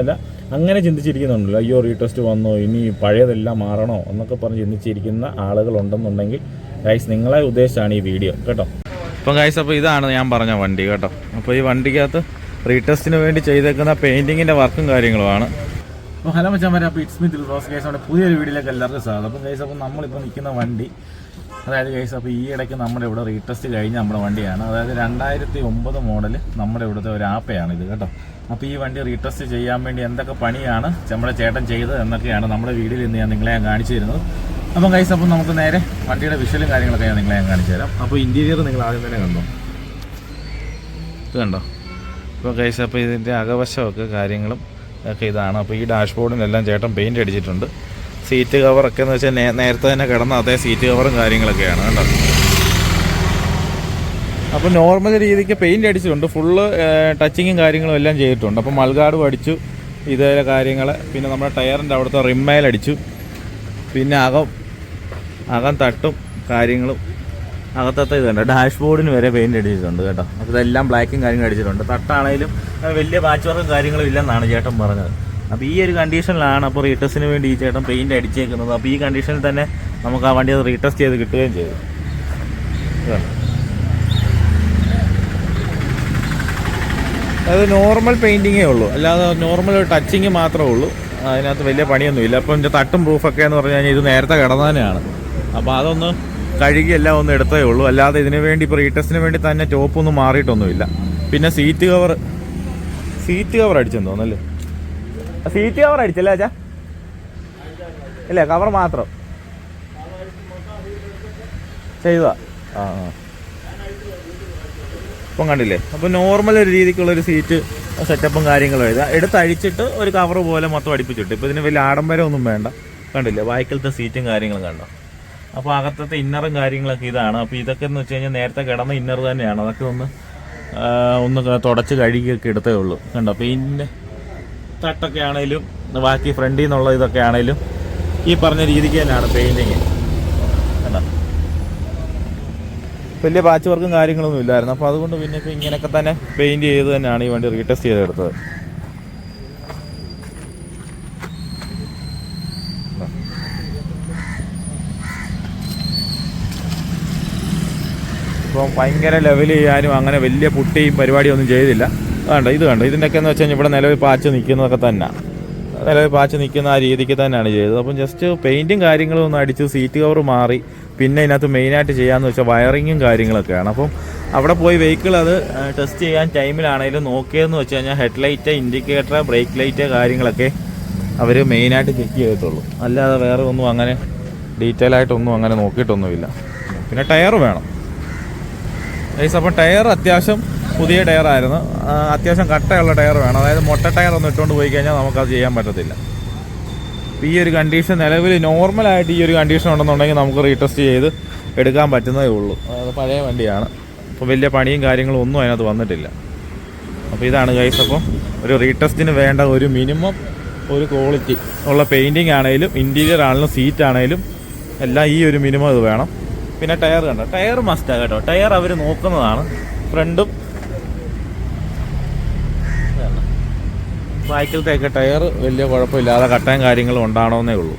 അല്ല അങ്ങനെ ചിന്തിച്ചിരിക്കുന്നുണ്ടല്ലോ. അയ്യോ റീടെസ്റ്റ് വന്നോ ഇനി പഴയതെല്ലാം മാറണോ എന്നൊക്കെ പറഞ്ഞ് ചിന്തിച്ചിരിക്കുന്ന ആളുകളുണ്ടെന്നുണ്ടെങ്കിൽ ഗൈസ് നിങ്ങളെ ഉദ്ദേശിച്ചാണ് ഈ വീഡിയോ കേട്ടോ? അപ്പം ഗൈസ് അപ്പോൾ ഇതാണ് ഞാൻ പറഞ്ഞ വണ്ടി കേട്ടോ? അപ്പോൾ ഈ വണ്ടിക്കകത്ത് റീടെസ്റ്റിന് വേണ്ടി ചെയ്തേക്കുന്ന പെയിന്റിങ്ങിന്റെ വർക്കും കാര്യങ്ങളുമാണ് അപ്പോൾ ഹലോ മച്ചാൻ അപ്പോൾ ഇറ്റ്സ് മി ദിൽറോസ് കേസ് നമ്മുടെ പുതിയൊരു വീഡിയോയിലേക്ക് എല്ലാവർക്കും സ്വാഗതം. അപ്പോൾ ഗൈസ് അപ്പോൾ നമ്മളിപ്പോൾ നിൽക്കുന്ന വണ്ടി അതായത് ഗൈസ് അപ്പോൾ ഈ ഇടയ്ക്ക് നമ്മുടെ ഇവിടെ റീടെസ്റ്റ് കഴിഞ്ഞ നമ്മുടെ വണ്ടിയാണ്. അതായത് രണ്ടായിരത്തി ഒമ്പത് മോഡൽ നമ്മുടെ ഇവിടുത്തെ ഒരു ആപ്പയാണ് ഇത് കേട്ടോ. അപ്പോൾ ഈ വണ്ടി റീടെസ്റ്റ് ചെയ്യാൻ വേണ്ടി എന്തൊക്കെ പണിയാണ് നമ്മുടെ ചേട്ടൻ ചെയ്തത് എന്നൊക്കെയാണ് നമ്മുടെ വീഡിയോയിൽ ഇന്ന് ഞാൻ നിങ്ങളെ ഞാൻ കാണിച്ചു തരുന്നത്. അപ്പം ഗൈസ് അപ്പം നമുക്ക് നേരെ വണ്ടിയുടെ വിഷ്വലും കാര്യങ്ങളൊക്കെ ഞാൻ നിങ്ങളെ ഞാൻ കാണിച്ചു തരാം. അപ്പോൾ ഇന്റീരിയർ നിങ്ങൾ ആദ്യം തന്നെ കണ്ടോ? ഇത് കണ്ടോ? അപ്പോൾ ഗൈസ് അപ്പോൾ ഇതിന്റെ അകവശമൊക്കെ കാര്യങ്ങളും ഒക്കെ ഇതാണ്. അപ്പോൾ ഈ ഡാഷ്ബോർഡിനെല്ലാം ചേട്ടൻ പെയിന്റ് അടിച്ചിട്ടുണ്ട്. സീറ്റ് കവറൊക്കെ എന്ന് വെച്ചാൽ നേരത്തെ തന്നെ കിടന്ന അതേ സീറ്റ് കവറും കാര്യങ്ങളൊക്കെയാണ് കേട്ടോ. അപ്പോൾ നോർമൽ രീതിക്ക് പെയിന്റ് അടിച്ചിട്ടുണ്ട്. ഫുള്ള് ടച്ചിങ്ങും കാര്യങ്ങളും എല്ലാം ചെയ്തിട്ടുണ്ട്. അപ്പോൾ മൾഗാർഡും അടിച്ചു ഇതേ കാര്യങ്ങൾ പിന്നെ നമ്മുടെ ടയറിന്റെ അവിടുത്തെ റിമ്മേലടിച്ചു പിന്നെ അകം അകം തട്ടും കാര്യങ്ങളും അകത്തത്തെ ഇതുണ്ട്. ഡാഷ്ബോർഡിന് വരെ പെയിന്റ് അടിച്ചിട്ടുണ്ട് കേട്ടോ. അപ്പോൾ ഇതെല്ലാം ബ്ലാക്കും കാര്യങ്ങളും അടിച്ചിട്ടുണ്ട്. തട്ടാണേലും വലിയ പാച്ച് വർക്കും കാര്യങ്ങളും ഇല്ലെന്നാണ് ചേട്ടൻ പറഞ്ഞത്. അപ്പോൾ ഈ ഒരു കണ്ടീഷനിലാണ് അപ്പോൾ റീടെസ്റ്റിന് വേണ്ടി ഈ ചേട്ടൻ പെയിന്റ് അടിച്ചേക്കുന്നത്. അപ്പോൾ ഈ കണ്ടീഷനിൽ തന്നെ നമുക്ക് ആ വണ്ടി അത് റീടെസ്റ്റ് ചെയ്ത് കിട്ടുകയും ചെയ്തു. അത് നോർമൽ പെയിന്റിങ്ങേ ഉള്ളൂ. അല്ലാതെ നോർമൽ ടച്ചിങ് മാത്രമേ ഉള്ളൂ. അതിനകത്ത് വലിയ പണിയൊന്നുമില്ല. അപ്പം തട്ടും പ്രൂഫൊക്കെ എന്ന് പറഞ്ഞു കഴിഞ്ഞാൽ ഇത് നേരത്തെ കിടന്നാനാണ് അപ്പോൾ അതൊന്ന് കഴുകി എല്ലാം ഒന്ന് എടുത്തേ ഉള്ളൂ. അല്ലാതെ ഇതിനു വേണ്ടി ഇപ്പോൾ റീടെസ്റ്റിന് വേണ്ടി തന്നെ ടോപ്പൊന്നും മാറിയിട്ടൊന്നുമില്ല. പിന്നെ സീറ്റ് കവർ സീറ്റ് കവർ അടിച്ചെന്ന് തോന്നല്ലേ സീറ്റ് കവർ അടിച്ചല്ലേ അച്ഛാ? ഇല്ല കവർ മാത്രം. ചെയ്തതാ? ആ ഇപ്പം കണ്ടില്ലേ? അപ്പോൾ നോർമൽ ഒരു രീതിക്കുള്ള ഒരു സീറ്റ് സെറ്റപ്പും കാര്യങ്ങളും എഴുതാം എടുത്തഴിച്ചിട്ട് ഒരു കവർ പോലെ മൊത്തം അടിപ്പിച്ചിട്ട്. ഇപ്പോൾ ഇതിന് വലിയ ആഡംബരം ഒന്നും വേണ്ട. കണ്ടില്ലേ? ബാക്കിലത്തെ സീറ്റും കാര്യങ്ങളും കണ്ടോ? അപ്പോൾ അകത്തത്തെ ഇന്നറും കാര്യങ്ങളൊക്കെ ഇതാണ്. അപ്പോൾ ഇതൊക്കെ എന്ന് വെച്ച് കഴിഞ്ഞാൽ നേരത്തെ കിടന്ന ഇന്നർ തന്നെയാണ്. അതൊക്കെ ഒന്ന് ഒന്ന് തുടച്ച് കഴുകിയൊക്കെ എടുത്തേ ഉള്ളൂ. കണ്ടോ? പെയിന്റിന്റെ തട്ടൊക്കെ ആണെങ്കിലും ബാക്കി ഫ്രണ്ടിൽ നിന്നുള്ള ഇതൊക്കെ ആണെങ്കിലും ഈ പറഞ്ഞ രീതിക്ക് തന്നെയാണ് പെയിന്റിങ് കണ്ടോ? വലിയ പാച്ച് വർക്കും കാര്യങ്ങളൊന്നും ഇല്ലായിരുന്നു. അപ്പോൾ അതുകൊണ്ട് പിന്നെ ഇപ്പോൾ ഇങ്ങനെയൊക്കെ തന്നെ പെയിന്റ് ചെയ്ത് തന്നെയാണ് ഈ വണ്ടി റീടെസ്റ്റ് ചെയ്തെടുത്തത്. ഇപ്പോൾ ഭയങ്കര ലെവൽ ചെയ്യാനും അങ്ങനെ വലിയ പുട്ടിയും പരിപാടിയൊന്നും ചെയ്തില്ല. കണ്ടോ? ഇത് കണ്ടോ? ഇതിന്റെയൊക്കെ എന്ന് വെച്ച് കഴിഞ്ഞാൽ ഇവിടെ നിലവിൽ പാച്ച് നിൽക്കുന്നതൊക്കെ തന്നെ. നിലവിൽ പാച്ച് നിൽക്കുന്ന ആ രീതിക്ക് തന്നെയാണ് ചെയ്തത്. അപ്പം ജസ്റ്റ് പെയിന്റും കാര്യങ്ങളും ഒന്ന് അടിച്ച് സീറ്റ് കവർ മാറി പിന്നെ ഇതിനകത്ത് മെയിനായിട്ട് ചെയ്യാമെന്ന് വെച്ചാൽ വയറിങ്ങും കാര്യങ്ങളൊക്കെയാണ്. അപ്പം അവിടെ പോയി വെഹിക്കിൾ അത് ടെസ്റ്റ് ചെയ്യാൻ ടൈമിലാണെങ്കിലും നോക്കിയതെന്ന് വെച്ച് കഴിഞ്ഞാൽ ഹെഡ്ലൈറ്റ് ഇൻഡിക്കേറ്റർ ബ്രേക്ക് ലൈറ്റ് കാര്യങ്ങളൊക്കെ അവർ മെയിനായിട്ട് ചെക്ക് ചെയ്തിട്ടുള്ളൂ അല്ലാതെ വേറെ ഒന്നും അങ്ങനെ ഡീറ്റെയിൽ ആയിട്ടൊന്നും അങ്ങനെ നോക്കിയിട്ടൊന്നുമില്ല. പിന്നെ ടയർ വേണം. ഗൈസ് അപ്പം ടയർ അത്യാവശ്യം പുതിയ ടയർ ആയിരുന്നു അത്യാവശ്യം കട്ടയുള്ള ടയർ വേണം. അതായത് മൊട്ട ടയർ ഒന്നും ഇട്ടുകൊണ്ട് പോയി കഴിഞ്ഞാൽ നമുക്കത് ചെയ്യാൻ പറ്റത്തില്ല. അപ്പോൾ ഈ ഒരു കണ്ടീഷൻ നിലവിൽ നോർമലായിട്ട് ഈ ഒരു കണ്ടീഷൻ ഉണ്ടെന്നുണ്ടെങ്കിൽ നമുക്ക് റീടെസ്റ്റ് ചെയ്ത് എടുക്കാൻ പറ്റുന്നതേ ഉള്ളൂ. അതായത് പഴയ വണ്ടിയാണ്. അപ്പോൾ വലിയ പണിയും കാര്യങ്ങളും ഒന്നും അതിനകത്ത് വന്നിട്ടില്ല. അപ്പോൾ ഇതാണ് ഗൈസ് അപ്പോൾ ഒരു റീടെസ്റ്റിന് വേണ്ട ഒരു മിനിമം ഒരു ക്വാളിറ്റി ഉള്ള പെയിന്റിങ് ആണെങ്കിലും ഇന്റീരിയർ ആണെങ്കിലും സീറ്റ് ആണെങ്കിലും എല്ലാം ഈ ഒരു മിനിമം ഇത് വേണം. പിന്നെ ടയർ കണ്ടോ? ടയർ മസ്റ്റാണ് കേട്ടോ. ടയർ അവർ നോക്കുന്നതാണ്. ഫ്രണ്ടും ബാക്കിലത്തെയൊക്കെ ടയർ വലിയ കുഴപ്പമില്ലാതെ കട്ടയും കാര്യങ്ങളും ഉണ്ടാണോന്നേ ഉള്ളൂ.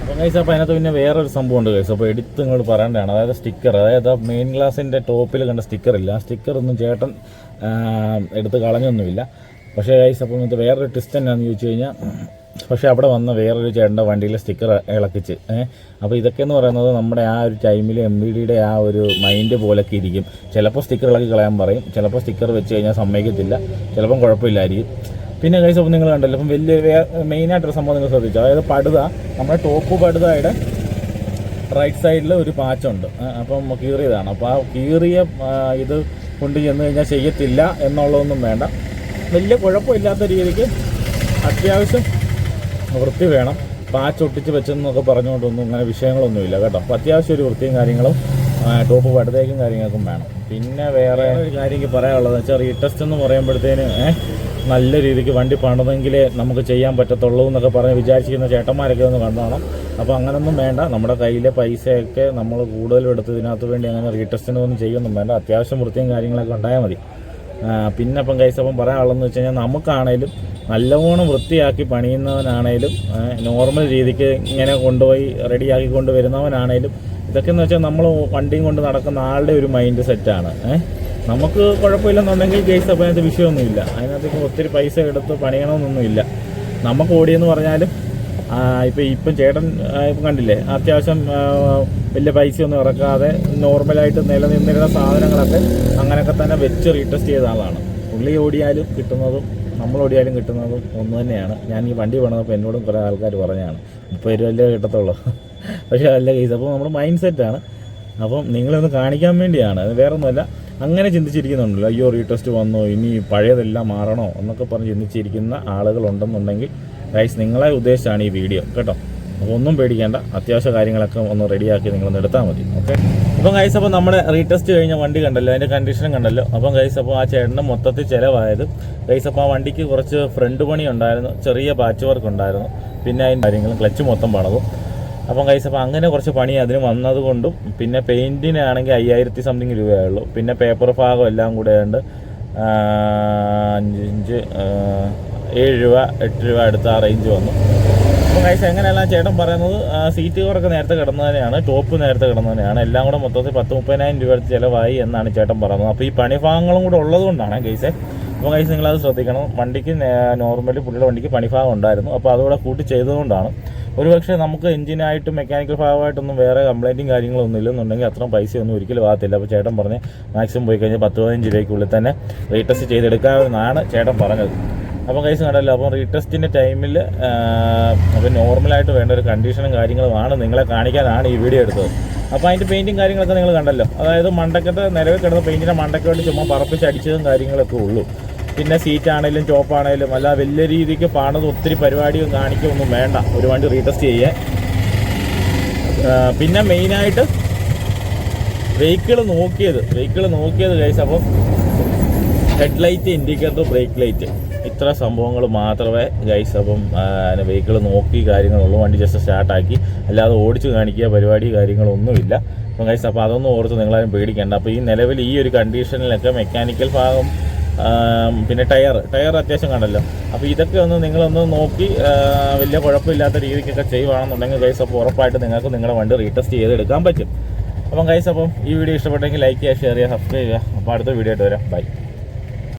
അപ്പം ഗൈസ് അപ്പോൾ അതിനകത്ത് പിന്നെ വേറൊരു സംഭവം ഉണ്ട് കഴിച്ചു അപ്പോൾ എടുത്ത് ഇങ്ങോട്ട് പറയേണ്ടതാണ്. അതായത് സ്റ്റിക്കർ അതായത് മെയിൻ ഗ്ലാസിന്റെ ടോപ്പിൽ കണ്ട സ്റ്റിക്കർ ഇല്ല. ആ സ്റ്റിക്കർ ഒന്നും ചേട്ടൻ ആ, എടുത്ത് കളഞ്ഞൊന്നുമില്ല. പക്ഷേ ഗൈസ് അപ്പം ഇത് വേറൊരു ട്വിസ്റ്റ് എന്നാന്ന് ചോദിച്ചു കഴിഞ്ഞാൽ പക്ഷേ അവിടെ വന്ന വേറൊരു ചേട്ടന്റെ വണ്ടിയിലെ സ്റ്റിക്കർ ഇളക്കിച്ച് ഏഹ് അപ്പോൾ ഇതൊക്കെ എന്ന് പറയുന്നത് നമ്മുടെ ആ ഒരു ടൈമിൽ എം ബി ഡിയുടെ ആ ഒരു മൈൻഡ് പോലൊക്കെ ഇരിക്കും. ചിലപ്പോൾ സ്റ്റിക്കർ ഇളക്കി കളയാൻ പറയും ചിലപ്പോൾ സ്റ്റിക്കർ വെച്ച് കഴിഞ്ഞാൽ സമ്മതിക്കത്തില്ല ചിലപ്പം കുഴപ്പമില്ലായിരിക്കും. പിന്നെ കൈസ് അപ്പോൾ നിങ്ങൾ കണ്ടല്ലോ അപ്പം വലിയ മെയിനായിട്ടൊരു സംഭവം നിങ്ങൾ ശ്രദ്ധിച്ചു? അതായത് പടുത നമ്മുടെ ടോപ്പ് പടുതയുടെ റൈറ്റ് സൈഡിൽ ഒരു പാച്ചുണ്ട് അപ്പം കീറിയതാണ്. അപ്പോൾ ആ കീറിയ ഇത് കൊണ്ട് ചെന്ന് കഴിഞ്ഞാൽ ചെയ്യത്തില്ല എന്നുള്ളതൊന്നും വേണ്ട. വലിയ കുഴപ്പമില്ലാത്ത രീതിക്ക് അത്യാവശ്യം വൃത്തി വേണം. പാച്ച് ഒട്ടിച്ച് വെച്ചെന്നൊക്കെ പറഞ്ഞുകൊണ്ടൊന്നും അങ്ങനെ വിഷയങ്ങളൊന്നുമില്ല കേട്ടോ. അപ്പോൾ അത്യാവശ്യം ഒരു വൃത്തിയും കാര്യങ്ങളും ടോപ്പ് പടുത്തേക്കും കാര്യങ്ങൾക്കും വേണം. പിന്നെ വേറെ ഒരു കാര്യം എനിക്ക് പറയാനുള്ളത് വെച്ചാൽ റീടെസ്റ്റ് എന്ന് പറയുമ്പോഴത്തേന് നല്ല രീതിക്ക് വണ്ടി പണിതെങ്കിലേ നമുക്ക് ചെയ്യാൻ പറ്റത്തുള്ളൂ എന്നൊക്കെ പറഞ്ഞ് വിചാരിച്ചിരിക്കുന്ന ചേട്ടന്മാരൊക്കെ ഒന്ന് കണ്ടോണം അപ്പോൾ അങ്ങനൊന്നും വേണ്ട. നമ്മുടെ കയ്യിലെ പൈസയൊക്കെ നമ്മൾ കൂടുതലും എടുത്ത് ഇതിനകത്ത് വേണ്ടി അങ്ങനെ റീടെസ്റ്റിനൊന്നും ചെയ്യൊന്നും വേണ്ട. അത്യാവശ്യം വൃത്തിയും കാര്യങ്ങളൊക്കെ ഉണ്ടായാൽ മതി. പിന്നെ അപ്പം കൈസപ്പം പറയാനുള്ളതെന്ന് വെച്ച് കഴിഞ്ഞാൽ നമുക്കാണേലും നല്ലവണ്ണം വൃത്തിയാക്കി പണിയുന്നവനാണേലും നോർമൽ രീതിക്ക് ഇങ്ങനെ കൊണ്ടുപോയി റെഡിയാക്കി കൊണ്ട് വരുന്നവനാണേലും ഇതൊക്കെ എന്ന് വെച്ചാൽ നമ്മൾ വണ്ടിയും കൊണ്ട് നടക്കുന്ന ആളുടെ ഒരു മൈൻഡ് സെറ്റാണ് ഏഹ് നമുക്ക് കുഴപ്പമില്ലെന്നുണ്ടെങ്കിൽ കേസ് അപ്പം അതിനകത്ത് വിഷയമൊന്നുമില്ല. അതിനകത്തേക്ക് ഒത്തിരി പൈസ എടുത്ത് പണിയണമെന്നൊന്നുമില്ല. നമുക്ക് ഓടിയെന്ന് പറഞ്ഞാലും ഇപ്പം ഇപ്പം ചേട്ടൻ ഇപ്പം കണ്ടില്ലേ അത്യാവശ്യം വലിയ പൈസ ഒന്നും ഇറക്കാതെ നോർമലായിട്ട് നിലനിന്നിരുന്ന സാധനങ്ങളൊക്കെ അങ്ങനെയൊക്കെ തന്നെ വെച്ച് റീടെസ്റ്റ് ചെയ്ത ആളാണ്. പുള്ളി ഓടിയാലും കിട്ടുന്നതും നമ്മൾ ഓടിയാലും കിട്ടുന്നതും ഒന്ന് തന്നെയാണ്. ഞാൻ ഈ വണ്ടി പണിതപ്പോൾ എന്നോടും കുറേ ആൾക്കാർ പറഞ്ഞാണ് മുപ്പത് രൂപയല്ലേ കിട്ടത്തുള്ളൂ. പക്ഷേ അല്ല കേസ് അപ്പോൾ നമ്മുടെ മൈൻഡ് സെറ്റാണ് അപ്പം നിങ്ങളൊന്ന് കാണിക്കാൻ വേണ്ടിയാണ്. വേറെ ഒന്നുമല്ല അങ്ങനെ ചിന്തിച്ചിരിക്കുന്നുണ്ടല്ലോ അയ്യോ റീടെസ്റ്റ് വന്നോ ഇനി പഴയതെല്ലാം മാറണോ? എന്നൊക്കെ പറഞ്ഞ് ചിന്തിച്ചിരിക്കുന്ന ആളുകളുണ്ടെന്നുണ്ടെങ്കിൽ ഗൈസ് നിങ്ങളെ ഉദ്ദേശിച്ചാണ് ഈ വീഡിയോ കേട്ടോ? അപ്പോൾ ഒന്നും പേടിക്കേണ്ട അത്യാവശ്യ കാര്യങ്ങളൊക്കെ ഒന്ന് റെഡിയാക്കി നിങ്ങളൊന്ന് എടുത്താൽ മതി ഓക്കെ അപ്പം ഗൈസ് അപ്പോൾ നമ്മൾ റീടെസ്റ്റ് കഴിഞ്ഞ വണ്ടി കണ്ടല്ലോ അതിന്റെ കണ്ടീഷനും കണ്ടല്ലോ. അപ്പം ഗൈസ് അപ്പോൾ ആ ചേട്ടന്റെ മൊത്തത്തിൽ ചിലവായത് ഗൈസ് അപ്പോൾ ആ വണ്ടിക്ക് കുറച്ച് ഫ്രണ്ട് പണി ഉണ്ടായിരുന്നു ചെറിയ പാച്ച് വർക്ക് ഉണ്ടായിരുന്നു. പിന്നെ അതിന്റെ കാര്യങ്ങളും ക്ലച്ച് മൊത്തം പണതും അപ്പം കൈസ് അപ്പോൾ അങ്ങനെ കുറച്ച് പണി അതിന് വന്നതുകൊണ്ടും പിന്നെ പെയിന്റിനാണെങ്കിൽ അയ്യായിരത്തി സംതിങ് രൂപയുള്ളൂ പിന്നെ പേപ്പർ ഭാഗം എല്ലാം കൂടെ ഉണ്ട് അഞ്ച് ഏഴ് രൂപ എട്ട് രൂപ അടുത്ത ആ റേഞ്ച് വന്നു. അപ്പം കൈസ് എങ്ങനെയല്ല ചേട്ടൻ പറയുന്നത്? സീറ്റ് കവറൊക്കെ നേരത്തെ കിടന്നതിനെയാണ് ടോപ്പ് നേരത്തെ കിടന്നതിനെയാണ് എല്ലാം കൂടെ മൊത്തത്തിൽ പത്ത് മുപ്പതിനായിരം രൂപ അടുത്ത് ചിലവായി എന്നാണ് ചേട്ടൻ പറയുന്നത്. അപ്പോൾ ഈ പണിഭാഗങ്ങളും കൂടെ ഉള്ളതുകൊണ്ടാണ് കൈസെ അപ്പോൾ കൈസ് നിങ്ങളത് ശ്രദ്ധിക്കണം. വണ്ടിക്ക് നോർമലി പുള്ളിയുടെ വണ്ടിക്ക് പണിഭാഗം ഉണ്ടായിരുന്നു. അപ്പോൾ അതുകൂടെ കൂട്ടി ചെയ്തതുകൊണ്ടാണ്. ഒരുപക്ഷെ നമുക്ക് എഞ്ചിനായിട്ടും മെക്കാനിക്കൽ ഭാഗമായിട്ടൊന്നും വേറെ കംപ്ലൈന്റും കാര്യങ്ങളൊന്നും ഇല്ലെന്നുണ്ടെങ്കിൽ അത്രയും പൈസയൊന്നും ഒരിക്കലും ആകത്തില്ല. അപ്പോൾ ചേട്ടൻ പറഞ്ഞ് മാക്സിമം പോയി കഴിഞ്ഞാൽ പത്ത് പതിനഞ്ച് രൂപയ്ക്കുള്ളിൽ തന്നെ റീടെസ്റ്റ് ചെയ്തെടുക്കാമെന്നാണ് ചേട്ടൻ പറഞ്ഞത്. അപ്പോൾ കൈസ് കണ്ടല്ലോ അപ്പോൾ റീടെസ്റ്റിന്റെ ടൈമിൽ അപ്പോൾ നോർമലായിട്ട് വേണ്ട ഒരു കണ്ടീഷനും കാര്യങ്ങളുമാണ് നിങ്ങളെ കാണിക്കാനാണ് ഈ വീഡിയോ എടുത്തത്. അപ്പോൾ അതിന്റെ പെയിന്റും കാര്യങ്ങളൊക്കെ നിങ്ങൾ കണ്ടല്ലോ. അതായത് മണ്ടക്കത്തെ നിലവിൽ കിടന്ന പെയിന്റിന്റെ മണ്ടക്കോട്ട് ചുമ്മാ പറപ്പിച്ച് അടിച്ചതും കാര്യങ്ങളൊക്കെ ഉള്ളൂ. പിന്നെ സീറ്റ് ആണെങ്കിലും ചോപ്പാണെങ്കിലും അല്ല വലിയ രീതിക്ക് പാണത് ഒത്തിരി പരിപാടിയും കാണിക്കൊന്നും വേണ്ട. ഒരു വണ്ടി റീടെസ്റ്റ് ചെയ്യാൻ പിന്നെ മെയിനായിട്ട് വെഹിക്കിൾ നോക്കിയത് വെഹിക്കിൾ നോക്കിയത് കഴിച്ച് അപ്പം ഹെഡ്ലൈറ്റ് ഇൻഡിക്കേറ്റർ ബ്രേക്ക് ലൈറ്റ് ഇത്ര സംഭവങ്ങൾ മാത്രമേ ഗൈസ് അപ്പം വെഹിക്കിൾ നോക്കി കാര്യങ്ങളുള്ളൂ. വണ്ടി ജസ്റ്റ് സ്റ്റാർട്ടാക്കി അല്ലാതെ ഓടിച്ച് കാണിക്കുക പരിപാടി കാര്യങ്ങളൊന്നുമില്ല. അപ്പം ഗൈസ് അപ്പോൾ അതൊന്നും ഓർത്ത് നിങ്ങളാരും പേടിക്കേണ്ട. അപ്പോൾ ഈ നിലവിൽ ഈ ഒരു കണ്ടീഷനിലൊക്കെ മെക്കാനിക്കൽ ഭാഗം പിന്നെ ടയർ ടയർ അത്യാവശ്യം കണ്ടല്ലോ. അപ്പോൾ ഇതൊക്കെ ഒന്ന് നിങ്ങളൊന്ന് നോക്കി വലിയ കുഴപ്പമില്ലാത്ത രീതിക്കൊക്കെ ചെയ്യുവാണെന്നുണ്ടെങ്കിൽ ഗൈസ് അപ്പോൾ ഉറപ്പായിട്ട് നിങ്ങൾക്ക് നിങ്ങളുടെ വണ്ടി റീടെസ്റ്റ് ചെയ്തെടുക്കാൻ പറ്റും. അപ്പം ഗൈസ് അപ്പം ഈ വീഡിയോ ഇഷ്ടപ്പെട്ടെങ്കിൽ ലൈക്ക് ചെയ്യുക ഷെയർ ചെയ്യുക സബ്സ്ക്രൈബ് ചെയ്യുക. അപ്പോൾ അടുത്ത വീഡിയോ ആയിട്ട് വരാം. ബൈ